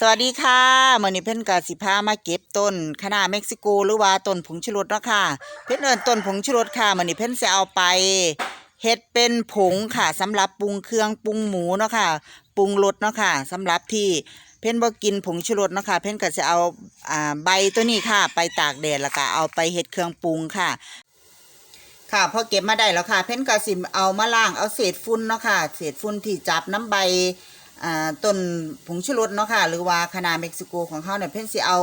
สวัสดีค่ะมื้อนี้เพิ่นก็สิพามาเก็บต้นคณะเม็กซิโกหรือว่าต้นผงชูรสเนาะค่ะ เพิ่นเอินต้นผงชูรสค่ะมื้อนี้เพิ่นสิเอาไปเฮ็ดเป็นผงค่ะสำหรับปรุงเครื่องปรุงหมูเนาะค่ะปรุงรสเนาะค่ะสำหรับที่เพิ่นบ่กินผงชูรสเนาะค่ะ เพิ่นก็สิเอาอ่าใบตัวนี้ค่ะ ไปตากแดดแล้วก็เอาไปเฮ็ดเครื่องปรุงค่ะค่ะพอเก็บมาได้แล้วค่ะ เพ่นก็สิเอามาล้างเอาเศษฝุ่นเนาะค่ะ เศษฝุ่นที่จับน้ำใบ ต้นผงชูรสเนาะค่ะ หรือว่าคณะเม็กซิโกของเขาเนี่ยเพิ่นสิเอา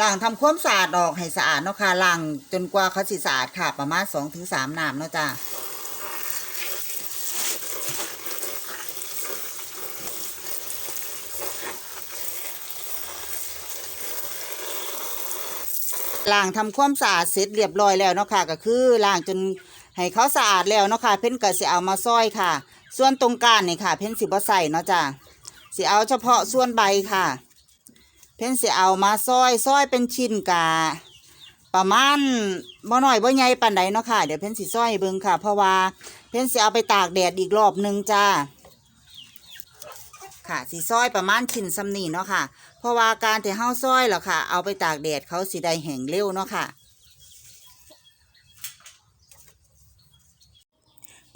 ล้างทำความสะอาดออกให้สะอาดเนาะค่ะล้างจนกว่าเขาสิสะอาดค่ะ ประมาณ2-3ถึงน้ำเนาะจ้าล้างทำความสะอาดเสร็จเรียบร้อยแล้วเนาะค่ะก็คือล้างจนให้เขาสะอาดแล้วเนาะค่ะเพิ่นก็สิเอามาซอยค่ะ ส่วนตรงกลางนี่ค่ะ เพิ่นสิบ่ใส่เนาะจ้า สิเอาเฉพาะส่วนใบค่ะ เพิ่นสิเอามาซอยซอยเป็นชิ้นกะประมาณบ่หน้อยบ่ใหญ่ปานใดเนาะค่ะ เดี๋ยวเพิ่นสิซอยเบิ่งค่ะ เพราะว่าเพิ่นสิเอาไปตากแดดอีกรอบหนึ่งจ้าค่ะสิซอยประมาณชิ้นซ้ำนีเนาะค่ะ เพราะว่าการที่เฮาซอยแล้วค่ะ เอาไปตากแดดเขาสิได้แห้งเร็วเนาะค่ะ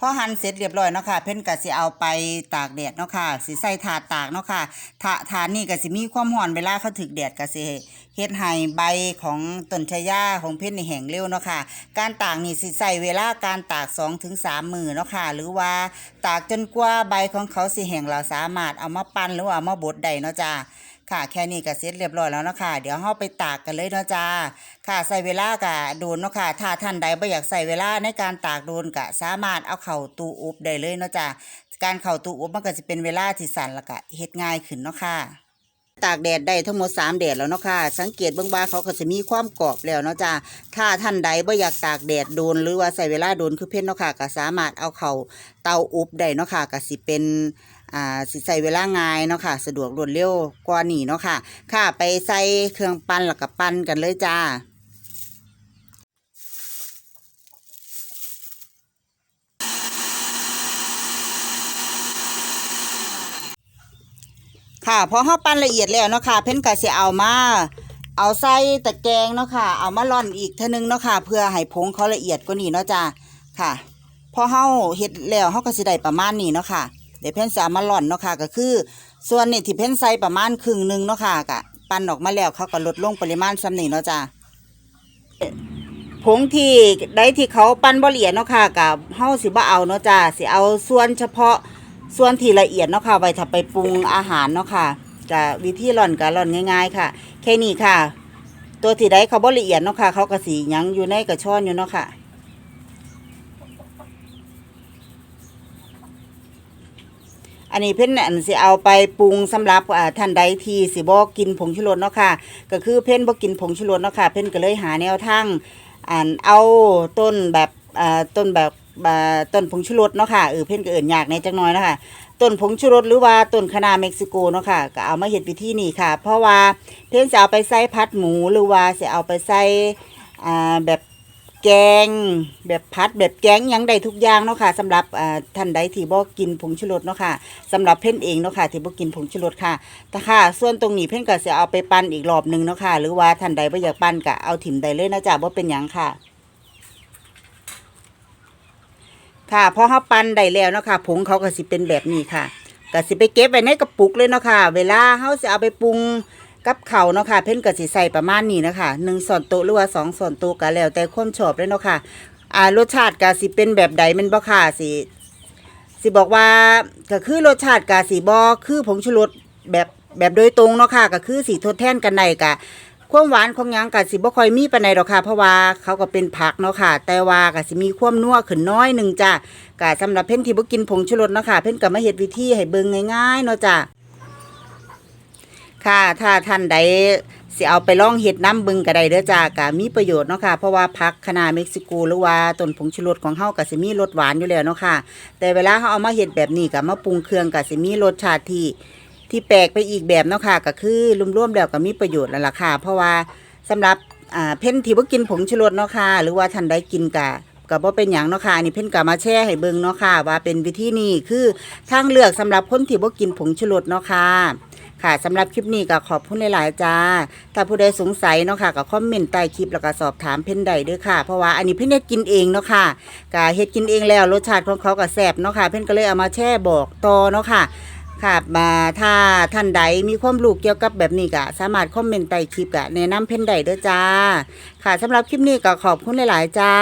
อหั่นเสร็จเรียบร้อยเนาะค่ะ เพิ่นก็สิเอาไปตากแดดเนาะค่ะสิใส่ถาดตากเนาะค่ะถาถาดนี่ก็สิมีความร้อนเวลาเขาถึกแดดก็สิเฮ็ดให้ใบของต้นชะยาของเพิ่นนี่แห้งเร็วเนาะค่ะ การตากนี่สิใส่เวลาการตาก2-3ถึง3มือเนาะค่ะ หรือว่าตากจนกว่าใบของเขาสิแห้งเราสามารถเอามาปั้นหรือว่าเอามาบดได้เนาะจ้า ค่ะแค่นี้ก็เสร็จเรียบร้อยแล้วเนาะค่ะ เดี๋ยวเฮาไปตากกันเลยเนาะจ้าค่ะใส่เวลากะโดนเนาะค่ะ ถ้าท่านใดบ่อยากใส่เวลาในการตากโดนกะสามารถเอาเข่าตู้อบได้เลยเนาะจ้ะการเข่าตู้อบมันก็จะเป็นเวลาที่สั้นแล้วก็เฮ็ดง่ายขึ้นเนาะค่ะตากแดดได้ทั้งหมด3แดดแล้วเนาะค่ะ สังเกตเบิ่งว่าเขาก็จะมีความกรอบแล้วเนาะจ้ะถ้าท่านใดบ่อยากตากแดดโดนหรือว่าใส่เวลาโดนคือเพ่นเนาะค่ะก็สามารถเอาเข่าเตาอบได้เนาะค่ะก็สิเป็น อ่าสิใส่เวลาง่ายเนาะค่ะ สะดวกรวดเร็วกว่านี้เนาะค่ะ ค่ะไปใส่เครื่องปั้นแล้วก็ปั้นกันเลยจ้าค่ะพอเฮาปั้นละเอียดแล้วเนาะค่ะ เพิ่นก็สิเอามาเอาใส่ตะแกรงเนาะค่ะ เอามาร่อนอีกเท่านึงเนาะค่ะ เพื่อให้ผงเขาละเอียดกว่านี้เนาะจ้าค่ะ พอเฮาเฮ็ดแล้วเฮาก็สิได้ประมาณนี้เนาะค่ะ ดี๋ยวเพิ่นสิเอามาร่อนเนาะค่ะก็คือ ส่วนนี้ที่เพิ่นใส่ประมาณครึ่งหนึ่งเนาะค่ะก็ปั้นออกมาแล้วเขาก็ลดลงปริมาณส่ำนี้เนาะจ้าผงที่ใดที่เขาปั้นบ่ละเอียดเนาะค่ะกับเฮาสิบ่เอาเนาะจ้าสิเอาส่วนเฉพาะส่วนที่ละเอียดเนาะค่ะไว้ถ้าไปปรุงอาหารเนาะค่ะจะวิธีร่อนก็ร่อนง่าย ๆ ค่ะ แค่นี้ค่ะ ตัวที่ใดเขาบ่ละเอียดเนาะค่ะเขาก็สียังอยู่ในกระชอนอยู่เนาะค่ะ อันนี้เพิ่นอันสิเอาไปปรุงสำหรับท่านใดที่สิบ่กินผงชูรสเนาะค่ะ ก็คือเพิ่นบ่กินผงชูรสเนาะค่ะ เพิ่นก็เลยหาแนวทางอ่านเอาต้นแบบอ่าต้นแบบต้นผงชูรสเนาะค่ะเออเพิ่นก็เอิ้นยากในจักหน่อยนะคะต้นผงชูรสหรือว่าต้นคนาเม็กซิโกเนาะค่ะก็เอามาเฮ็ดวิธีนี้ค่ะ เพราะว่าเพิ่นจะเอาไปใส่ผัดหมูหรือว่าสิเอาไปใส่แบบ แกง แบบผัดแบบแกงยังได้ทุกอย่างเนาะค่ะสำหรับท่านใดที่บ่กินผงชูรสเนาะค่ะสำหรับเพ่นเองเนาะค่ะที่บ่กินผงชูรสค่ะแต่ค่ะ ส่วนตรงนี้เพ่นก็สิเอาไปปั้นอีกรอบหนึ่งเนาะค่ะหรือว่าท่านใดบ่อยากปั้นก็เอาถิ่มได้เลยนะจ๊ะบ่เป็นหยังค่ะค่ะพอเขาปั้นได้แล้วเนาะค่ะผงเขาก็สิเป็นแบบนี้ค่ะก็สิไปเก็บไว้ในกระปุกเลยเนาะค่ะ เวลาเขาสิเอาไปปรุง กับเขาเนาะค่ะ เพิ่นก็สิใส่ประมาณนี้นะคะหนึ่งส่วนโต๊ะหรือว่าสองส่วนโต๊ะก็แล้ว แต่ความชอบเลยเนาะค่ะอ่ารสชาติก็สิเป็นแบบใดมันบ่ค่ะสิสิบอกว่าก็คือรสชาติก็สิบ่คือผงชูรสแบบแบบโดยตรงเนาะค่ะก็คือสิทดแทนกันได้กะความหวานของยังก็สิบ่ค่อยมีปานใดดอกค่ะ เพราะว่าเขาก็เป็นผักเนาะค่ะ แต่ว่าก็สิมีความนัวขึ้นน้อยหนึ่งจ้ะก็สำหรับเพ่นที่บ่กินผงชูรสเนาะค่ะ เพ่นก็มาเฮ็ดวิธีให้เบิ่งง่ายๆเนาะจ้ะ ค่ะ ถ้าท่านใดสิเอาไปล่องเฮ็ดน้ำบิ่งก็ได้เด้อจ้ะก็มีประโยชน์เนาะค่ะ เพราะว่าผักคะน้าเม็กซิโกหรือว่าต้นผงชูรสของเฮาก็สิมีรสหวานอยู่แล้วเนาะค่ะ แต่เวลาเฮาเอามาเฮ็ดแบบนี้ก็มาปรุงเครื่องก็สิมีรสชาติที่ที่แปลกไปอีกแบบเนาะค่ะก็คือรวมๆแล้วก็มีประโยชน์แล้วล่ะค่ะ เพราะว่าสำหรับอ่าเพ่นที่บ่กินผงชูรสเนาะค่ะ หรือว่าท่านใดกินกะก็บ่เป็นหยังเนาะค่ะอันนี่เพ่นก็มาแชร์ให้เบิ่งเนาะค่ะ ว่าเป็นวิธีนี้คือทางเลือกสำหรับคนที่บ่กินผงชูรสเนาะค่ะ ค่ะสำหรับคลิปนี้ก็ขอบคุณหลายๆจ้า ถ้าผู้ใดสงสัยเนาะค่ะก็คอมเมนต์ใต้คลิปแล้วก็สอบถามเพ่นได้เด้วยค่ะ เพราะว่าอันนี้เพ่นเฮ็ดกินเองเนาะค่ะก็เฮ็ดกินเองแล้วรสชาติของเขาก็แซ่บเนาะค่ะ เพ่นก็เลยเอามาแช่บอกต่อเนาะค่ะค่ะมาถ้าท่านใดมีความรู้เกี่ยวกับแบบนี้ก็สามารถคอมเมนต์ใต้คลิปก็แนะนำเพ่นได้เด้อจ้า ค่ะสำหรับคลิปนี้ก็ขอบคุณหลายๆจ้า